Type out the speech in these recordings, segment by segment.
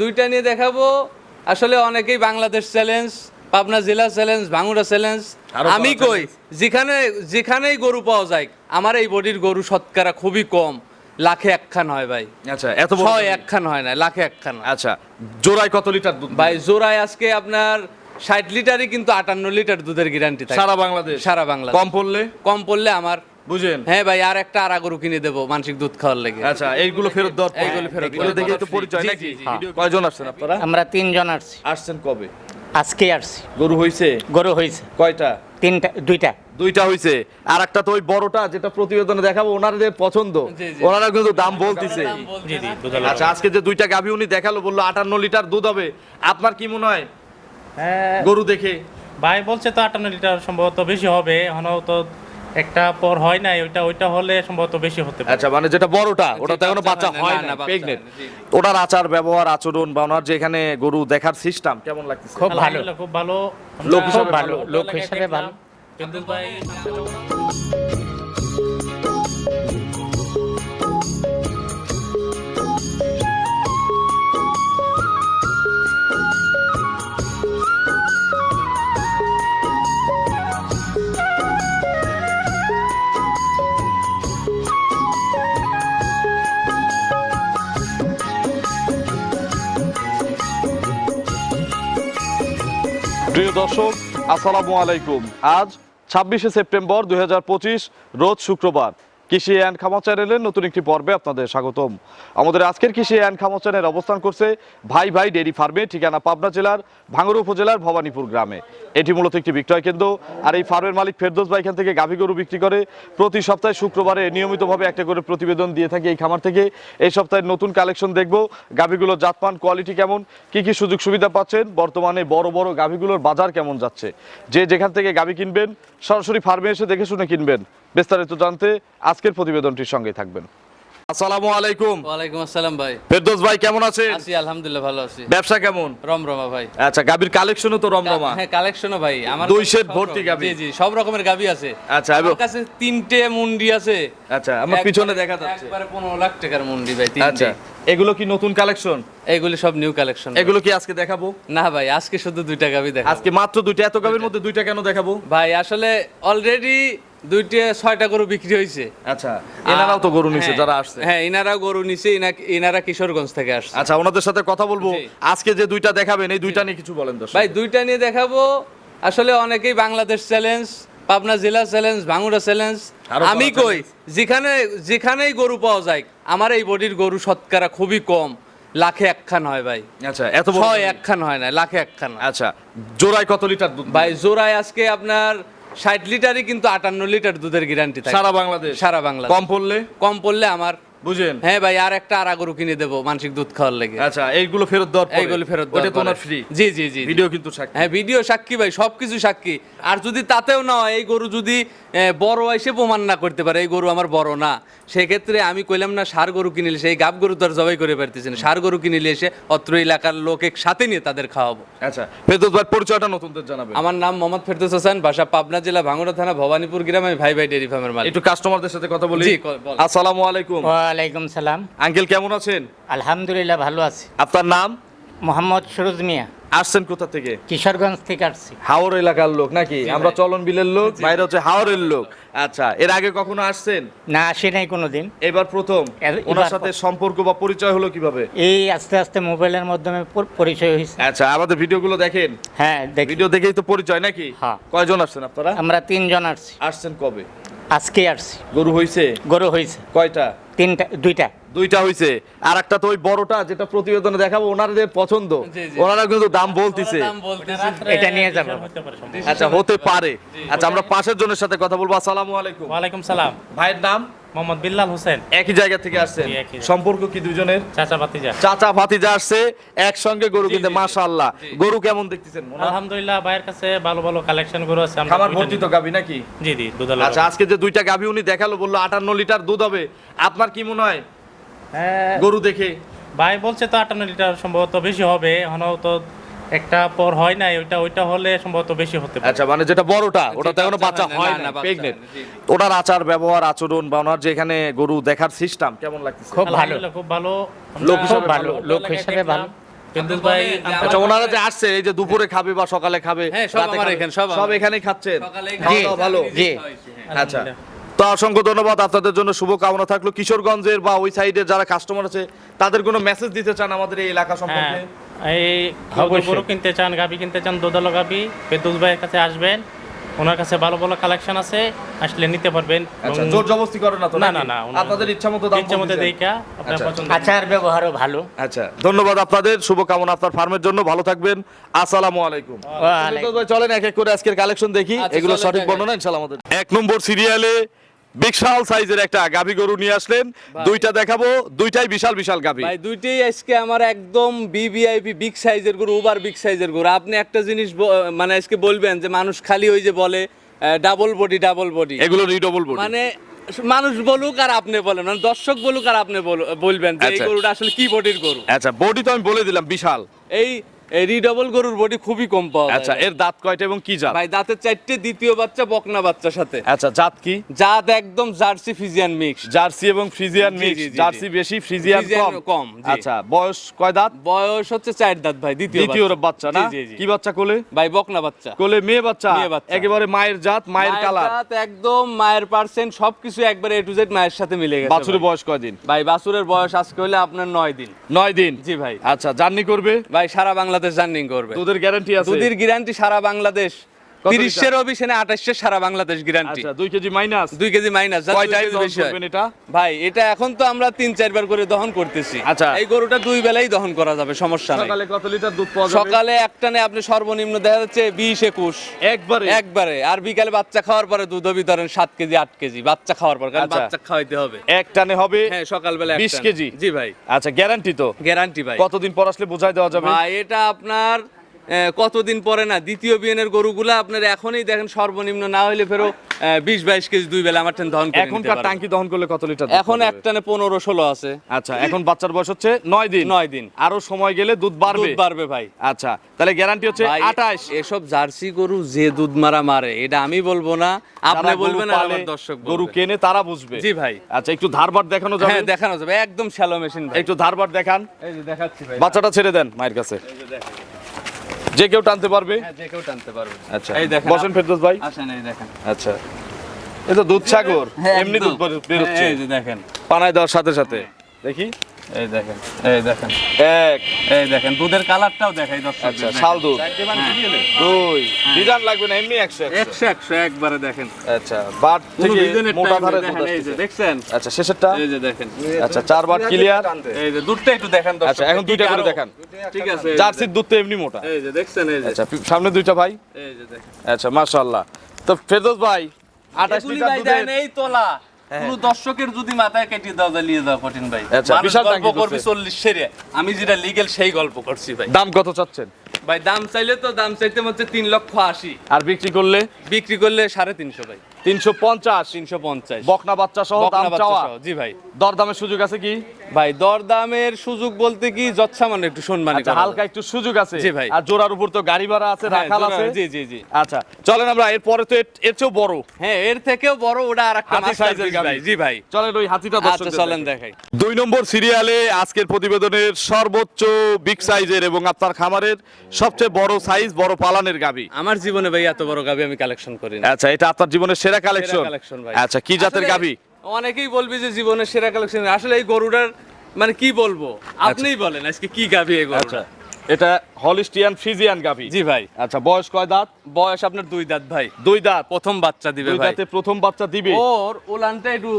দুইটা নিয়ে দেখাবো। আসলে অনেকেই বাংলাদেশ চ্যালেঞ্জ পাবনা জেলা চ্যালেঞ্জ ভাঙুড়া চ্যালেঞ্জ আমি কই যেখানে যেখানেই গরু পাওয়া যায় আমার এই বডির গরু শতকরা খুবই কম। লাখে একখান হয় ভাই। আচ্ছা এত ছয়। একখান হয় না লাখে একখান আচ্ছা জোড়ায় কত লিটার দুধ ভাই জোড়ায় আজকে আপনার ষাট লিটারই কিন্তু আটান্ন লিটার দুধের গ্যারান্টি থাকে। সারা বাংলাদেশ? সারা বাংলা কম পড়লে? কম পড়লে আমার বুঝেন? হ্যাঁ ভাই আর একটা আড়া গরু কিনে দেবো মানসিক দুধ খাওয়ার লেগে। আচ্ছা এইগুলো ফেরত দেওয়ার এইগুলো ফেরত এগুলো দেখে। তো পরিচয় নাকি। ভিডিও- কয়জন আসছেন আপনারা? আমরা তিনজন আসছি। আসছেন কবে? আজকে আসছি। গরু হইছে? গরু হয়েছে কয়টা? তিনটা দুইটা। দুইটা হইছে। আর একটা তো ওই বড়টা যেটা প্রতিবেদনে দেখাবো ওনাদের পছন্দ। ওনারা কিন্তু দাম বলতিছে। জি জি আচ্ছা আজকে যে দুইটা গাভী উনি দেখাল বলল আটান্ন লিটার দুধ হবে। আপনার কি মনে হয়? হ্যাঁ। গরু দেখে। ভাই বলছে তো আটান্ন লিটার সম্ভবত বেশি হবে এখনও তো একটা পর হয় নাই ওইটা ওইটা হলে সম্ভবত বেশি হতে পারে। আচ্ছা মানে যেটা বড়টা ওটা তো এখনও বাচ্চা হয় না, প্রেগনেন্ট। ওনার আচার ব্যবহার আচরণ বা ওনার যে এখানে গরু দেখার সিস্টেম কেমন লাগছে খুব ভালো। খুব ভালো। লোক হিসাবে ভালো, লোক হিসাবে ভালো। কিন্তু ভাই প্রিয় দর্শক আসসালামু আলাইকুম। আজ ছাব্বিশে সেপ্টেম্বর দুই হাজার পঁচিশ রোজ শুক্রবার। কৃষি অ্যান্ড খামা চ্যানেলের নতুন একটি পর্বে আপনাদের স্বাগতম। আমাদের আজকের কৃষি অ্যান্ড খামা চ্যানেল অবস্থান করছে ভাই ভাই ডেইরি ফার্মে, ঠিকানা পাবনা জেলার ভাঙ্গুড়া উপজেলার ভবানীপুর গ্রামে। এটি মূলত একটি বিক্রয় কেন্দ্র আর এই ফার্মের মালিক ফেরদোস ভাই এখান থেকে গাভী গরু বিক্রি করে প্রতি সপ্তাহে শুক্রবারে নিয়মিতভাবে একটা করে প্রতিবেদন দিয়ে থাকে এই খামার থেকে। এই সপ্তাহের নতুন কালেকশন দেখব, গাভীগুলোর জাতমান, কোয়ালিটি কেমন, কি কি সুযোগ সুবিধা পাচ্ছেন, বর্তমানে বড় বড় গাভীগুলোর বাজার কেমন যাচ্ছে। যে যেখান থেকে গাভী কিনবেন, সরাসরি ফার্মে এসে দেখে শুনে কিনবেন। বিস্তারিত জানতে আজকের প্রতিবেদনটির সঙ্গে থাকবেন। আসসালামু আলাইকুম। ওয়ালাইকুম আসসালাম ভাই। ফেরদোস ভাই কেমন আছেন? আছি আলহামদুলিল্লাহ ভালো আছি। ব্যবসা কেমন? রমরমা ভাই। আচ্ছা গাভীর কালেকশনও তো রমরমা? হ্যাঁ কালেকশনও ভাই। আমার দুই সেট ভর্তি গাভী। জি জি সব রকমের গাবি আছে। আচ্ছা, আমার কাছে তিনটে মুন্ডি আছে। আচ্ছা আমার পিছনে দেখা যাচ্ছে। একবারে পনেরো লাখ টাকার মুন্ডি ভাই তিনটে। আচ্ছা এগুলো কি নতুন কালেকশন এইগুলি সব নিউ কালেকশন এগুলো কি আজকে দেখাবো? না ভাই আজকে শুধু দুইটা গাবি দেখা আজকে মাত্র দুইটা এত গাভীর মধ্যে দুইটা কেন দেখাবো? ভাই আসলে অলরেডি দুইটা ছয়টা গরু বিক্রি হয়েছে আচ্ছা এনারাও তো গরু নিছে হ্যাঁ, যারা আসছে। হ্যাঁ ইনারাও গরু নিছে ইনারা কিশোরগঞ্জ থেকে আসছে। আচ্ছা ওনাদের সাথে কথা বলব। আজকে যে দুইটা দেখাবেন এই দুইটা নিয়ে কিছু বলেন দর্শক। ভাই দুইটা নিয়ে দেখাবো। আসলে অনেকেই বাংলাদেশ চ্যালেঞ্জ পাবনা জেলা চ্যালেঞ্জ ভাঙুড়া চ্যালেঞ্জ আমি কই যেখানে যেখানেই গরু পাওয়া যায় আমার এই বডির গরু শতকরা খুবই কম। লাখে একখান হয় ভাই। আচ্ছা এত বড় ছয় গাভী। একখান হয় না লাখে একখান হয়। আচ্ছা জোড়ায় কত লিটার দুধ? ভাই জোড়ায় আজকে আপনার ষাট লিটারই কিন্তু আটান্ন লিটার দুধের গ্যারান্টি থাকে। সারা বাংলাদেশ? সারা বাংলাদেশ। কম পড়লে? কম পড়লে আমার বুঝেন? হ্যাঁ ভাই আর একটা আড়া গরু কিনে দেবো মানসিক দুধ খাওয়ার লেগে। আচ্ছা এইগুলো ফেরত দেওয়ার এইগুলো ফেরত ওটা দেওয়ার তো ফ্রি জি জি জি। ভিডিও কিন্তু সাক্ষী। হ্যাঁ ভিডিও সাক্ষী ভাই সবকিছু সাক্ষী। আর যদি তাতেও না হয় এই গরু যদি বড় এসে প্রমাণ না করতে পারে এই গরু আমার বড় না। সেক্ষেত্রে আমি কইলাম না সার গরু কিনিলে সেই গাব গরু তো আর জবাই করে পারতেছেন সার গরু কিনিলে এসে অত্র এলাকার লোক এক সাথে নিয়ে তাদের খাওয়াবো। আচ্ছা ফেরদৌস ভাই পরিচয়টা নতুনদের জানাবেন। আমার নাম মোহাম্মদ ফেরদৌস হাসান বাসা পাবনা জেলা ভাঙ্গুড়া থানা ভবানীপুর গ্রাম আমি ভাই ভাই ডেরি ফার্মের মালিক। একটু কাস্টমারদের সাথে কথা বলি। জি, আসসালামু আলাইকুম। ওয়ালাইকুম সালাম। আঙ্কেল কেমন আছেন? আলহামদুলিল্লাহ ভালো আছি। আপনার নাম? মোহাম্মদ সুরজ মিয়া। আসছেন কোথা থেকে? কিশোরগঞ্জ থেকে আসছি। হাওর এলাকার লোক নাকি? আমরা চলন বিলের লোক বাইরে হচ্ছে হাওরের লোক। আচ্ছা এর আগে কখনো আসছেন? না আসি নাই কোনোদিন। এবার প্রথম। ওনার সাথে সম্পর্ক বা পরিচয় হলো কীভাবে? এই আস্তে আস্তে মোবাইলের মাধ্যমে পরিচয় হয়েছে আচ্ছা আমাদের ভিডিওগুলো দেখেন? হ্যাঁ দেখি। ভিডিও দেখেই তো পরিচয় নাকি? হ্যাঁ। কয়জন আসছেন আপনারা? আমরা তিনজন আসছি। আসছেন কবে? আজকে আসছি। গরু হইছে? গরু হয়েছে কয়টা? তিনটা দুইটা। দুইটা হইছে। আর একটা তো ওই বড়টা যেটা প্রতিবেদনে দেখাবো ওনাদের পছন্দ। ওনারা কিন্তু দাম বলতিছে। এটা নিয়ে যাব। আচ্ছা হতে পারে। আচ্ছা আমরা পাশের জনের সাথে কথা বলব। আসসালামু আলাইকুম। ওয়ালাইকুম সালাম। ভাইয়ের নাম? মোহাম্মদ বিল্লাল হোসেন। একই জায়গা থেকে আসছেন। সম্পর্ক কি দুজনের চাচা ভাতিজা। চাচা ভাতিজা আসছে একসঙ্গে গরু কিনতে মাশাআল্লাহ। গরু কেমন দেখতেছেন আলহামদুলিল্লাহ ভাইয়ের কাছে ভালো ভালো কালেকশন গরু আছে আমরা খামার ভর্তি তো গাবি নাকি? জি জি দুধালো আচ্ছা আজকে যে দুইটা গাবি উনি দেখাল বলল আটান্ন লিটার দুধ হবে। আপনার কি মনে হয়? হ্যাঁ। গরু দেখে। ভাই বলছে তো আটান্ন লিটার সম্ভবত বেশি হবে এখনও তো একটা পর হয় নাই ওইটা ওইটা হলে সম্ভবত বেশি হতে পারে। আচ্ছা মানে যেটা বড়টা ওটা তো এখনও বাচ্চা হয় হয় না, প্রেগনেন্ট হয়। ওনার আচার ব্যবহার আচরণ বা ওনার যে এখানে গরু দেখার সিস্টেম কেমন লাগতেছে? খুব ভালো। খুব ভালো। লোক হিসাবে ভালো, লোক হিসাবে ভালো। ভাই আচ্ছা ওনারা যে আসছে এই যে দুপুরে খাবে বা সকালে খাবে হ্যাঁ, সব আমার এখানে, সব সব এখানেই খাচ্ছেন? ভালো? জি। আচ্ছা। তো অসংখ্য ধন্যবাদ আপনাদের জন্য শুভ কামনা থাকল। কিশোরগঞ্জের বা ওই সাইডের যারা কাস্টমার আছে তাদের কোনো মেসেজ দিতে চান আমাদের এই এলাকা হ্যাঁ। সম্পর্কে? এই গরু কিনতে চান গাবি কিনতে চান দোদালো গাবি ফেরদৌস ভাইয়ের কাছে আসবেন ওনার কাছে ভালো ভালো কালেকশন আছে আসলে নিতে পারবেন আচ্ছা জোর জবরদস্তি করে না তো না না না আপনাদের ইচ্ছা মতো দাম ইচ্ছা মতো? দেখা আপনার আচ্ছা। পছন্দ আচার ব্যবহারও ভালো আচ্ছা ধন্যবাদ আপনাদের শুভকামনা আপনার ফার্মের জন্য ভালো থাকবেন আসসালামু আলাইকুম ওয়ালাইকুম। তো ভাই, চলেন এক এক করে আজকের কালেকশন দেখি আচ্ছা, এগুলো সঠিক। বর্ণনা ইনশাআল্লাহ আমাদের এক নম্বর সিরিয়ালে বিশাল সাইজের একটা গাভী গরু নিয়ে আসলেন। দুইটা দেখাবো দুইটাই বিশাল বিশাল গাভী। ভাই দুইটাই আজকে আমার একদম বিবিআইপি বিগ সাইজের গরু ওভার বিগ সাইজের গরু। আপনি একটা জিনিস মানে আজকে বলবেন যে মানুষ খালি ওই যে বলে ডাবল বডি ডাবল বডি এগুলো রিডবল বডি মানে মানুষ বলুক আর আপনি বলেন মানে দর্শক বলুক আর আপনি বল- বলবেন যে এই আচ্ছা। গরুটা আসলে কি বডির গরু। আচ্ছা বডি তো আমি বলে দিলাম বিশাল। এই রিডবল গরুর বডি খুবই কম পাওয়া আচ্ছা এর দাঁত কয়টা এবং কি জাত? ভাই দাঁতের চারটে দ্বিতীয় বাচ্চা বকনা বাচ্চার সাথে। আচ্ছা জাত কি? জাত একদম জার্সি ফিজিয়ান মিক্স। জার্সি এবং ফ্রিজিয়ান মিক্স। জার্সি বেশি ফ্রিজিয়ান ফ্রিজিয়ান কম? কম, আচ্ছা বয়স কয় দাঁত? বয়স হচ্ছে চার দাঁত ভাই দ্বিতীয় দ্বিতীয় বাচ্চা। না। কি বাচ্চা কোলে? ভাই বকনা বাচ্চা। কোলে মেয়ে বাচ্চা? একেবারে মায়ের জাত মায়ের কালার। জাত একদম মায়ের পার্সেন্ট সবকিছু একবারে এ টু জেড মায়ের সাথে মিলে গেছে বাছুরের। বয়স কয়দিন ভাই বাছুরের বয়স আজকে হলে আপনার নয় দিন। নয় দিন? জি ভাই। আচ্ছা জার্নি করবে? ভাই সারা বাংলাদেশ জার্নিং করবে। দুধের গ্যারান্টি আছে। দুধের গ্যারান্টি সারা বাংলাদেশ। তিরিশের অভিশনে আঠাশের সারা বাংলাদেশ গ্যারান্টি আচ্ছা দুই কেজি মাইনাস দুই কেজি মাইনাস এটা? ভাই এটা এখন তো আমরা তিন চারবার করে দহন করতেছি। আচ্ছা। এই গরুটা দুই বেলাই দহন করা যাবে সমস্যা নাই। সকালে কত লিটার দুধ পাওয়া যাবে? সকালে একটানে আপনি সর্বনিম্ন দেখা যাচ্ছে বিশ একুশ। একবারে? একবারে। আর বিকালে বাচ্চা খাওয়ার পরে দুধ বিতরণ সাত কেজি আট কেজি বাচ্চা খাওয়ার পর কারণ আচ্ছা। বাচ্চা খাওয়াইতে হবে। এক টানে হবে হ্যাঁ সকালবেলা 20 একটানে। কেজি? জি ভাই। আচ্ছা গ্যারান্টি তো? গ্যারান্টি ভাই। কতদিন পর আসলে বোঝাই দেওয়া যাবে? ভাই এটা আপনার কতদিন পরে না দ্বিতীয় বিয়ানের গরুগুলা আপনার এখনই দেখেন সর্বনিম্ন না হইলে ফেরো বিশ বাইশ কেজি দুই বেলা আমার টেন দহন এখনকার। টাঙ্কি দহন করলে কত লিটার এখন যাবে? একটানে পনেরো ষোলো আছে। আচ্ছা এখন বাচ্চার বয়স হচ্ছে নয় দিন। নয় দিন। আরও সময় গেলে দুধ বাড়বে। বাড়বে ভাই। আচ্ছা তাহলে গ্যারান্টি হচ্ছে আঠাশ। এসব জার্সি গরু যে দুধ মারা মারে এটা আমি বলব না। আপনি বলবেন আর আমার দর্শক গরু কেনে তারা বুঝবে। জি ভাই। আচ্ছা একটু ধারবার দেখানো যাবে। হ্যাঁ দেখানো যাবে। একদম শ্যালো মেশিন ভাই। একটু ধারবার দেখান। এই যে দেখাচ্ছি ভাই। বাচ্চাটা ছেড়ে দেন মায়ের কাছে। এই যে কেউ টানতে পারবে? হ্যাঁ যে কেউ টানতে পারবে। আচ্ছা। এই দেখেন বসেন ফেরদৌস ভাই। আসেন এই দেখেন। আচ্ছা। এই তো দুধ সাগর হ্যাঁ, এমনি দুধ বেরোচ্ছে এই যে দেখেন। পানায় দেওয়ার সাথে সাথে। দেখি। এই দেখেন এই দেখেন। এক। এই দেখেন দুধের কালারটাও দেখাই দর্শক আচ্ছা শাল দুধ। দুই। হ্যাঁ। ডিজাইন লাগবে না এমনি একশো একশো। একশো একশো একবারে দেখেন। আচ্ছা বাট থেকে মোটা ধারে দুধ এই যে দেখছেন? আচ্ছা শেষেরটা? এই যে দেখেন। আচ্ছা চার বার ক্লিয়ার এই যে দুধটা একটু দেখেন দর্শক। আচ্ছা এখন দুইটা করে আরো- দেখান। ঠিক আছে এই যে জার্সির দুধ তো এমনি মোটা। এই যে দেখছেন এই যে। আচ্ছা সামনে দুইটা ভাই। এই যে দেখেন। আচ্ছা মাশাআল্লাহ। তো ফেরদৌস ভাই 28 এগুলি লিটার এই তোলা। পুরো দর্শকের যদি মাথায় কেটে দাও কঠিন ভাই। আচ্ছা, বিশাল গল্প করবি চল্লিশ সেরে। আমি যেটা লিগেল সেই গল্প করছি ভাই। দাম কত চাচ্ছেন? ভাই দাম চাইলে তো দাম চাইতে হচ্ছে তিন লক্ষ আশি। আর বিক্রি করলে? বিক্রি করলে সাড়ে তিনশো ভাই। তিনশো পঞ্চাশ। তিনশো পঞ্চাশ। বকনা বাচ্চা সহ দাম চাওয়া। জি ভাই। দরদামের সুযোগ আছে কি? ভাই দরদামের সুযোগ বলতে কি যৎসামান্য একটু সম্মানী আচ্ছা হালকা একটু সুযোগ আছে। জি ভাই। আর জোড়ার উপর তো গাড়ি ভাড়া আছে হ্যাঁ, রাখাল আছে। জি জি জি। আচ্ছা চলেন আমরা এরপরে তো এর- এর চেয়েও বড়। হ্যাঁ এর থেকেও বড় ওটা আর একটা হাতি গাভী। ভাই জি ভাই। চলেন ওই হাতিটা আচ্ছা দর্শকদের চলেন দেখাই। দুই নম্বর সিরিয়ালে আজকের প্রতিবেদনের সর্বোচ্চ বিগ সাইজের এবং আপনার খামারের সবচেয়ে বড় সাইজ বড় পালানের গাবি। আমার জীবনে ভাই এত বড় গাবি আমি কালেকশন করি না আচ্ছা এটা আপনার জীবনের সেরা কালেকশন collection ভাই। আচ্ছা কি জাতের গাবি? অনেকেই বলবে যে জীবনের সেরা কালেকশন আসলে এই গরুটার মানে কি বলব? আপনিই বলেন আজকে কি গাবি এই আচ্ছা গরুটা এটা হলিস্টিয়ান ফ্রিজিয়ান গাবি। জি ভাই। আচ্ছা বয়স কয় দাঁত? বয়স আপনার দুই দাঁত ভাই। দুই দাঁত। প্রথম বাচ্চা দিবে দুই ভাই। দাঁতে প্রথম বাচ্চা দিবে? ওর ওলানটা একটু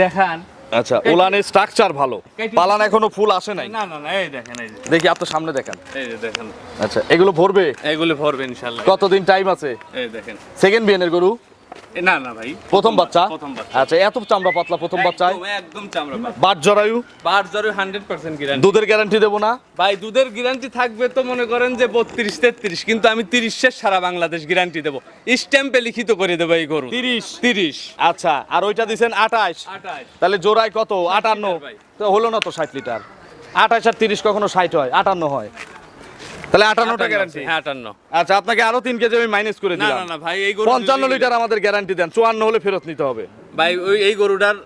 দেখান। আচ্ছা ওলানের স্ট্রাকচার ভালো। পালান এখনও ফুল আসে নাই? না না না এই দেখেন এই যে দেখি আপনার সামনে দেখান। এই যে দেখেন। আচ্ছা এগুলো ভরবে? এগুলো ভরবে ইনশাল্লাহ। কতদিন টাইম আছে? এই দেখেন। সেকেন্ড বিয়ানের গরু? না না ভাই। প্রথম বাচ্চা? আচ্ছা এত চামড়া পাতলা প্রথম বাচ্চায় একদম, একদম চামড়া বাট জরায়ু বার জরে হান্ড্রেড পার্সেন্ট গ্যারান্টি দুধের গ্যারান্টি দেবো না? ভাই দুধের গ্যারান্টি থাকবে তো মনে করেন যে বত্রিশ তেত্রিশ কিন্তু আমি তিরিশের সারা বাংলাদেশ গ্যারান্টি দেবো। স্ট্যাম্পে লিখিত করে দেবো এই গরু। তিরিশ? তিরিশ। আচ্ছা আর ওইটা দিছেন আঠাশ। তাহলে জোড়ায় কত? আটান্ন। লিটার ভাই। তো হলো না তো ষাট লিটার? আঠাশ আর তিরিশ কখনো ষাট হয়? আটান্ন হয়। তাহলে আটান্নটা গ্যারান্টি হ্যাঁ আটান্ন। আচ্ছা আপনাকে আরও তিন কেজি আমি মাইনাস করে দিলাম। না না ভাই এই গরু পঞ্চান্ন লিটার আমাদের গ্যারান্টি দেন। চুয়ান্ন হলে ফেরত নিতে হবে। ভাই ওই এই গরুটার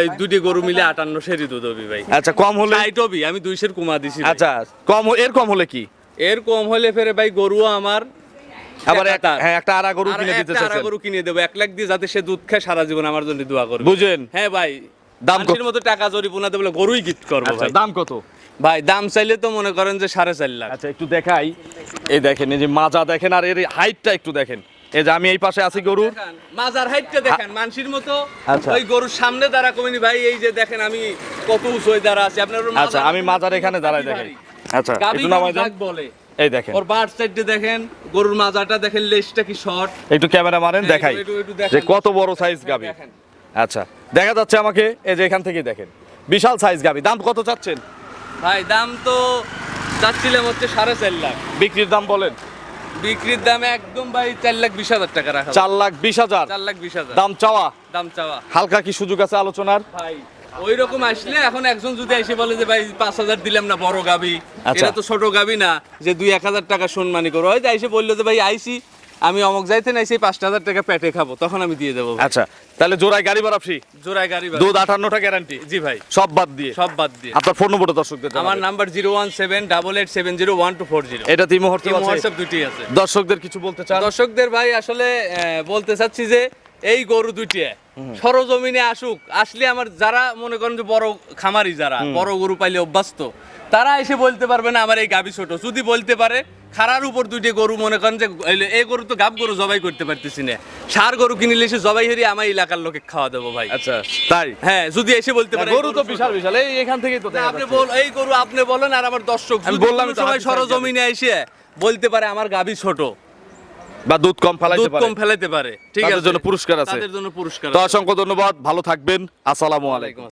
এই দুটি গরু মিলে আটান্ন সেরি দুধ হবি ভাই। আচ্ছা কম হলে ষাট হবি আমি দুইশের কুমা দিছি আচ্ছা কম এর কম হলে কি? এর কম হলে ফেরে ভাই গরুও আমার আবার। হ্যাঁ একটা আড়া গরু কিনে দিতে আড়া গরু কিনে দেবো এক লাখ দিয়ে যাতে সে দুধ খায় সারা জীবন আমার জন্য দোয়া করবে। বুঝেন। হ্যাঁ ভাই দাম কত? মতো টাকা জরিপুনা দেবো গরুই গিফট করব আচ্ছা ভাই। দাম কত? ভাই দাম চাইলে তো মনে করেন যে সাড়ে চার লাখ। আচ্ছা একটু দেখাই। এই দেখেন এই যে মাজা দেখেন আর এর হাইটটা একটু দেখেন। এই যে আমি এই পাশে আছি গরু। মাজার হাইটটা দেখেন মানসির মতো। আচ্ছা। ওই গরুর সামনে দাঁড়া কমিনি ভাই এই যে দেখেন আমি কত উঁচু হয়ে দাঁড়া আছি। আপনার আচ্ছা আমি মাজার এখানে দাঁড়াই দেখাই আচ্ছা একটু নামাই দেন। বলে। এই দেখেন। ওর বার সাইডে দেখেন গরুর মাজাটা দেখেন লেজটা কি শর্ট একটু ক্যামেরা মারেন হ্যাঁ, দেখাই যে কত বড় সাইজ গাবি আচ্ছা দেখা যাচ্ছে আমাকে এই যে এখান থেকে দেখেন। বিশাল সাইজ গাবি দাম কত চাচ্ছেন? ভাই দাম তো চাচ্ছিলাম হচ্ছে সাড়ে চার লাখ। বিক্রির দাম বলেন। বিক্রির দাম একদম ভাই চার লাখ বিশ হাজার টাকা রাখা। চার লাখ বিশ হাজার? চার লাখ বিশ হাজার। দাম চাওয়া? দাম চাওয়া। হালকা কি সুযোগ আছে আলোচনার? ভাই ওই রকম আসলে এখন একজন যদি এসে বলে যে ভাই পাঁচ হাজার দিলাম না বড় গাবি। আচ্ছা। এটা তো ছোট গাবি না যে দুই এক হাজার টাকা সম্মানী করো। হয়তো এসে বলল যে ভাই আইসি আমি অমক যাইতে না এসে পাঁচটা হাজার টাকা পেটে খাব তখন আমি দিয়ে দেবো আচ্ছা তাহলে জোড়ায় গাড়ি ভাড়া ফ্রি জোড়ায় গাড়ি ভাড়া। দুধ আটান্নটা গ্যারান্টি জি ভাই। সব বাদ দিয়ে? সব বাদ দিয়ে। আপনার ফোন নম্বরটা দর্শকদের আমার number zero one seven double eight seven zero one two four zero এটা তিন মুহূর্তে হোয়াটসঅ্যাপ দুটি আছে। দর্শকদের কিছু বলতে চান? দর্শকদের ভাই আসলে বলতে চাচ্ছি যে এই গরু দুটি সরজমিনে আসুক আসলে আমার যারা মনে করেন যে বড় খামারি যারা বড় গরু পাইলে অভ্যস্ত তারা এসে বলতে পারবে না আমার এই গাবি ছোট। যদি বলতে পারে খারার উপর দুইটি গরু মনে করেন যে এই- গরু তো গাব গরু জবাই করতে পারতেছি না। সার গরু কিনিলে সে জবাই হেরিয়ে আমার এলাকার লোকে খাওয়া দেবো ভাই। আচ্ছা তাই? হ্যাঁ যদি এসে বলতে পারে গরু তো বিশাল বিশাল এই এখান থেকেই তো আপনি বল এই গরু আপনি বলেন আর আমার দর্শক হাতি সাইজ সরজমিনে এসে বলতে পারে আমার গাবি ছোট। বা দুধ কম ফেলাইতে দুধ পারে। কম ফেলাইতে পারে ঠিক আছে? জন্য পুরস্কার আছে। তাদের জন্য পুরস্কার তো অসংখ্য ধন্যবাদ ভালো থাকবেন আসসালামু আলাইকুম।